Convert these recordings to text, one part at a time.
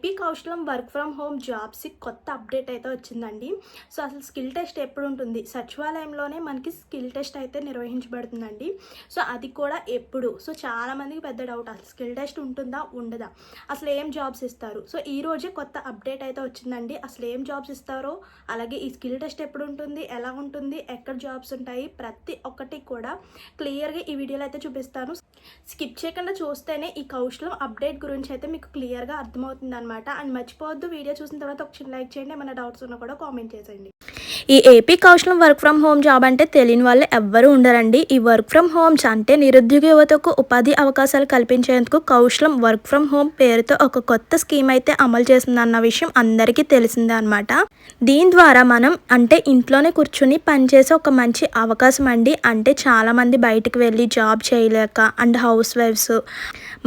AP Kaushalam work from home జాబ్స్కి కొత్త update అయితే వచ్చిందండి. సో అసలు స్కిల్ టెస్ట్ ఎప్పుడు ఉంటుంది సచివాలయంలోనే మనకి స్కిల్ టెస్ట్ అయితే నిర్వహించబడుతుందండి. సో అది కూడా ఎప్పుడు? సో చాలామందికి పెద్ద డౌట్. అసలు స్కిల్ టెస్ట్ ఉంటుందా? ఉండదా? అసలు ఏం జాబ్స్ ఇస్తారు? సో ఈ రోజే కొత్త అప్డేట్ అయితే వచ్చిందండి. అసలు ఏం జాబ్స్ ఇస్తారో? అలాగే ఈ స్కిల్ టెస్ట్ ఎప్పుడు ఉంటుంది ఎలా ఉంటుంది? ఎక్కడ జాబ్స్ ఉంటాయి? ప్రతి ఒక్కటి కూడా క్లియర్గా ఈ వీడియోలో అయితే చూపిస్తాను. స్కిప్ చేయకుండా చూస్తేనే ఈ కౌశలం అప్డేట్ గురించి అయితే మీకు క్లియర్గా అర్థమవుతుంది అనమాట అండ్ మర్చిపోవద్దు వీడియో చూసిన తర్వాత ఒక చిన్న లైక్ చేయండి ఏమైనా డౌట్స్ ఉన్నా కూడా కామెంట్ చేసేయండి. ఈ AP Kaushalam work from home job అంటే తెలియని వాళ్ళు ఎవ్వరూ ఉండరండి. ఈ వర్క్ ఫ్రమ్ హోమ్స్ అంటే నిరుద్యోగ యువతకు ఉపాధి అవకాశాలు కల్పించేందుకు కౌశలం వర్క్ ఫ్రమ్ హోమ్ పేరుతో ఒక కొత్త స్కీమ్ అయితే అమలు చేసిందన్న విషయం అందరికీ తెలిసిందే అనమాట దీని ద్వారా మనం అంటే ఇంట్లోనే కూర్చుని పనిచేసే ఒక మంచి అవకాశం అండి. అంటే చాలామంది బయటకు వెళ్ళి జాబ్ చేయలేక అండ్ హౌస్ వైఫ్స్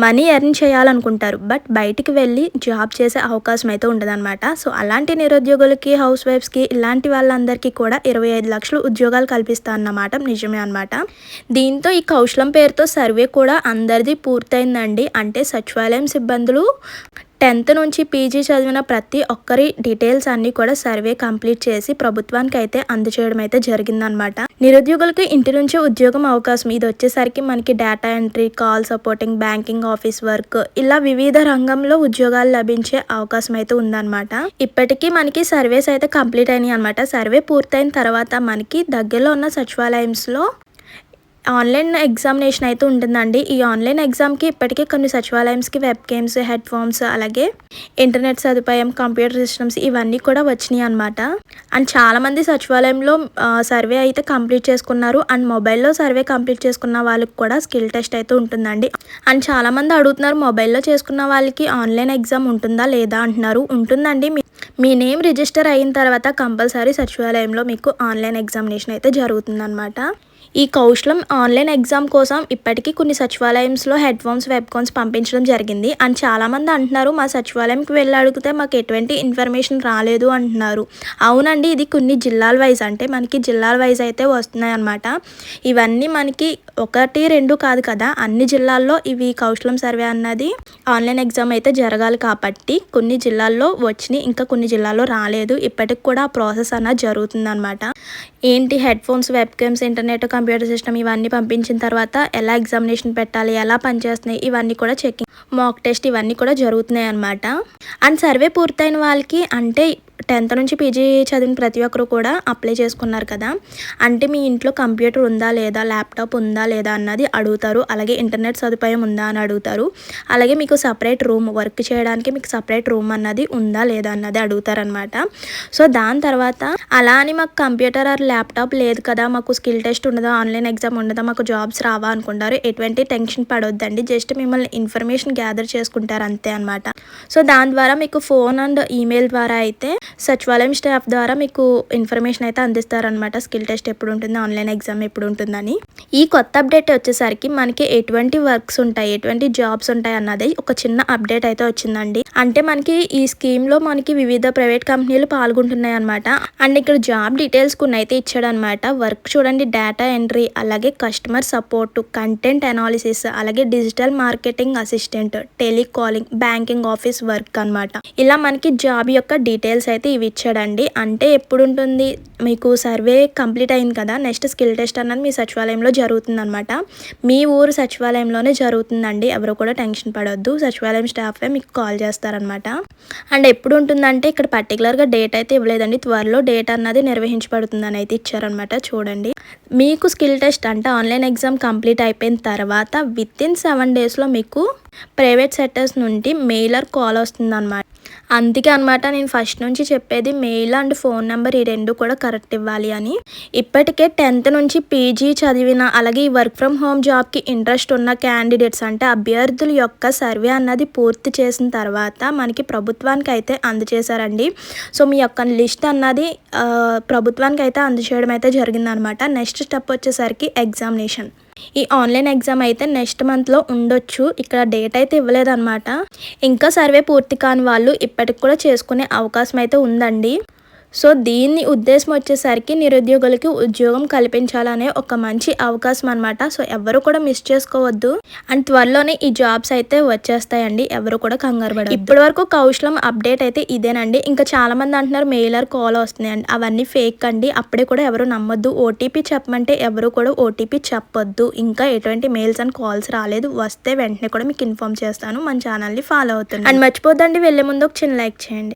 మనీ ఎర్న్ చేయాలనుకుంటారు. బట్ బయటికి వెళ్ళి జాబ్ చేసే అవకాశం అయితే ఉండదన్నమాట. సో అలాంటి నిరుద్యోగులకి హౌస్ వైఫ్స్కి ఇలాంటి వాళ్ళందరూ అందరికీ కూడా ఇరవై ఐదు లక్షలు ఉద్యోగాలు కల్పిస్తా అన్నమాట నిజమే అనమాట దీంతో ఈ కౌశలం పేరుతో సర్వే కూడా అందరిది పూర్తయిందండి. అంటే సచివాలయం సిబ్బందులు టెన్త్ నుంచి పీజీ చదివిన ప్రతి ఒక్కరి డీటెయిల్స్ అన్ని కూడా సర్వే కంప్లీట్ చేసి ప్రభుత్వానికి అయితే అందచేయడం అయితే జరిగిందనమాట నిరుద్యోగులకు ఇంటి నుంచే ఉద్యోగం అవకాశం. ఇది వచ్చేసరికి మనకి data entry call supporting banking office work ఇలా వివిధ రంగంలో ఉద్యోగాలు లభించే అవకాశం అయితే ఉందన్నమాట. ఇప్పటికీ మనకి సర్వేస్ అయితే కంప్లీట్ అయినాయి అనమాట సర్వే పూర్తయిన తర్వాత మనకి దగ్గరలో ఉన్న సచివాలయంస్లో ఆన్లైన్ ఎగ్జామినేషన్ అయితే ఉంటుందండి. ఈ ఆన్లైన్ ఎగ్జామ్కి ఇప్పటికే కొన్ని సచివాలయంస్కి వెబ్ గేమ్స్ హెడ్ ఫోన్స్ అలాగే ఇంటర్నెట్ సదుపాయం కంప్యూటర్ సిస్టమ్స్ ఇవన్నీ కూడా వచ్చినాయి అనమాట అండ్ చాలామంది సచివాలయంలో సర్వే అయితే కంప్లీట్ చేసుకున్నారు. అండ్ మొబైల్లో సర్వే కంప్లీట్ చేసుకున్న వాళ్ళకి కూడా స్కిల్ టెస్ట్ అయితే ఉంటుందండి. అండ్ చాలామంది అడుగుతున్నారు మొబైల్లో చేసుకున్న వాళ్ళకి ఆన్లైన్ ఎగ్జామ్ ఉంటుందా లేదా? అంటున్నారు. ఉంటుందండి. మీ నేమ్ రిజిస్టర్ అయిన తర్వాత కంపల్సరీ సచివాలయంలో మీకు ఆన్లైన్ ఎగ్జామినేషన్ అయితే జరుగుతుందన్నమాట. ఈ కౌశలం ఆన్లైన్ ఎగ్జామ్ కోసం ఇప్పటికీ కొన్ని సచివాలయంస్లో హెడ్ ఫోన్స్ వెబ్ పంపించడం జరిగింది. అని చాలామంది అంటున్నారు మా సచివాలయంకి వెళ్ళి అడిగితే మాకు ఎటువంటి ఇన్ఫర్మేషన్ రాలేదు అంటున్నారు. అవునండి ఇది కొన్ని జిల్లాల వైజ్ అంటే మనకి జిల్లాల వైజ్ అయితే వస్తున్నాయి అనమాట ఇవన్నీ మనకి ఒకటి రెండు కాదు కదా. అన్ని జిల్లాల్లో ఇవి కౌశలం సర్వే అన్నది ఆన్లైన్ ఎగ్జామ్ అయితే జరగాలి కాబట్టి కొన్ని జిల్లాల్లో వచ్చినాయి ఇంకా కొన్ని జిల్లాల్లో రాలేదు. ఇప్పటికి కూడా ఆ ప్రాసెస్ అన్నది జరుగుతుందన్నమాట. ఏంటి headphones web cams internet computer system ఇవన్నీ పంపించిన తర్వాత ఎలా ఎగ్జామినేషన్ పెట్టాలి ఎలా పనిచేస్తున్నాయి ఇవన్నీ కూడా చెకింగ్ మాక్ టెస్ట్ ఇవన్నీ కూడా జరుగుతున్నాయి అనమాట అండ్ సర్వే పూర్తయిన వాళ్ళకి అంటే టెన్త్ నుంచి పీజీ చదివిన ప్రతి ఒక్కరు కూడా అప్లై చేసుకున్నారు కదా. అంటే మీ ఇంట్లో కంప్యూటర్ ఉందా లేదా ల్యాప్టాప్ ఉందా లేదా అన్నది అడుగుతారు. అలాగే ఇంటర్నెట్ సదుపాయం ఉందా అని అడుగుతారు. అలాగే మీకు సపరేట్ రూమ్ వర్క్ చేయడానికి మీకు సపరేట్ రూమ్ అన్నది ఉందా లేదా అన్నది అడుగుతారనమాట సో దాని తర్వాత అలా అని మాకు కంప్యూటర్ ఆర్ ల్యాప్టాప్ లేదు కదా మాకు స్కిల్ టెస్ట్ ఉండదా ఆన్లైన్ ఎగ్జామ్ ఉండదా మాకు జాబ్స్ రావా అనుకుంటారు. ఎటువంటి టెన్షన్ పడొద్దండి. జస్ట్ మిమ్మల్ని ఇన్ఫర్మేషన్ గ్యాదర్ చేసుకుంటారు అంతే అనమాట సో దాని ద్వారా మీకు ఫోన్ అండ్ ఈమెయిల్ ద్వారా అయితే సచివాలయం స్టాఫ్ ద్వారా మీకు ఇన్ఫర్మేషన్ అయితే అందిస్తారనమాట స్కిల్ టెస్ట్ ఎప్పుడు ఉంటుంది ఆన్లైన్ ఎగ్జామ్ ఎప్పుడు ఉంటుందని ఈ కొత్త అప్డేట్ వచ్చేసరికి మనకి ఎటువంటి వర్క్స్ ఉంటాయి ఎటువంటి జాబ్స్ ఉంటాయి అన్నది ఒక చిన్న అప్డేట్ అయితే వచ్చిందండి. అంటే మనకి ఈ స్కీమ్లో మనకి వివిధ ప్రైవేట్ కంపెనీలు పాల్గొంటున్నాయి అనమాట అండ్ ఇక్కడ జాబ్ డీటెయిల్స్ కొన్ని అయితే ఇచ్చాడనమాట వర్క్ చూడండి డేటా ఎంట్రీ అలాగే కస్టమర్ సపోర్ట్ కంటెంట్ అనాలిసిస్ అలాగే digital marketing assistant telecalling banking office work అనమాట ఇలా మనకి జాబ్ యొక్క డీటెయిల్స్ అయితే ఇవి ఇచ్చాడండి. అంటే ఎప్పుడు ఉంటుంది మీకు సర్వే కంప్లీట్ అయింది కదా నెక్స్ట్ స్కిల్ టెస్ట్ అన్నది మీ సచివాలయంలో జరుగుతుందనమాట మీ ఊరు సచివాలయంలోనే జరుగుతుందండి. ఎవరు కూడా టెన్షన్ పడొద్దు. సచివాలయం స్టాఫే మీకు కాల్ చేస్తారనమాట అండ్ ఎప్పుడు ఉంటుందంటే ఇక్కడ పర్టికులర్గా డేట్ అయితే ఇవ్వలేదండి. త్వరలో డేట్ అన్నది నిర్వహించబడుతుందని అయితే ఇచ్చారనమాట చూడండి. మీకు స్కిల్ టెస్ట్ అంటే ఆన్లైన్ ఎగ్జామ్ కంప్లీట్ అయిపోయిన తర్వాత విత్ ఇన్ సెవెన్ డేస్లో మీకు ప్రైవేట్ సెక్టర్స్ నుండి మెయిలర్ కాల్ వస్తుందన్నమాట. అందుకే అనమాట నేను ఫస్ట్ నుంచి చెప్పేది మెయిల్ అండ్ ఫోన్ నెంబర్ ఈ రెండు కూడా కరెక్ట్ ఇవ్వాలి అని. ఇప్పటికే టెన్త్ నుంచి పీజీ చదివిన అలాగే ఈ వర్క్ ఫ్రమ్ హోమ్ జాబ్కి ఇంట్రెస్ట్ ఉన్న క్యాండిడేట్స్ అంటే అభ్యర్థుల యొక్క సర్వే అన్నది పూర్తి చేసిన తర్వాత మనకి ప్రభుత్వానికి అయితే అందజేశారండి సో మీ యొక్క లిస్ట్ అన్నది ప్రభుత్వానికి అయితే అందచేయడం అయితే జరిగిందనమాట నెక్స్ట్ స్టెప్ వచ్చేసరికి ఎగ్జామినేషన్. ఈ ఆన్లైన్ ఎగ్జామ్ అయితే నెక్స్ట్ మంత్లో ఉండొచ్చు. ఇక్కడ డేట్ అయితే ఇవ్వలేదన్నమాట. ఇంకా సర్వే పూర్తి కాని వాళ్ళు ఇప్పటికి కూడా చేసుకునే అవకాశం అయితే ఉందండి. సో దీన్ని ఉద్దేశం వచ్చేసరికి నిరుద్యోగులకి ఉద్యోగం కల్పించాలనే ఒక మంచి అవకాశం అనమాట సో ఎవరు కూడా మిస్ చేసుకోవద్దు. అండ్ త్వరలోనే ఈ జాబ్స్ అయితే వచ్చేస్తాయండి. ఎవరు కూడా కంగారు పడదు ఇప్పటి వరకు కౌశలం అప్డేట్ అయితే ఇదేనండి. ఇంకా చాలా మంది అంటున్నారు మెయిలర్ కాల్ వస్తున్నాయండి అవన్నీ ఫేక్ అండి అప్పుడే కూడా ఎవరు నమ్మొద్దు. ఓటీపీ చెప్పమంటే ఎవరు కూడా ఓటీపీ చెప్పొద్దు. ఇంకా ఎటువంటి మెయిల్స్ అండ్ కాల్స్ రాలేదు. వస్తే వెంటనే కూడా మీకు ఇన్ఫార్మ్ చేస్తాను. మన ఛానల్ని ఫాలో అవుతుంది అండ్ మర్చిపోద్దండి. వెళ్ళే ముందు ఒక చిన్న లైక్ చేయండి.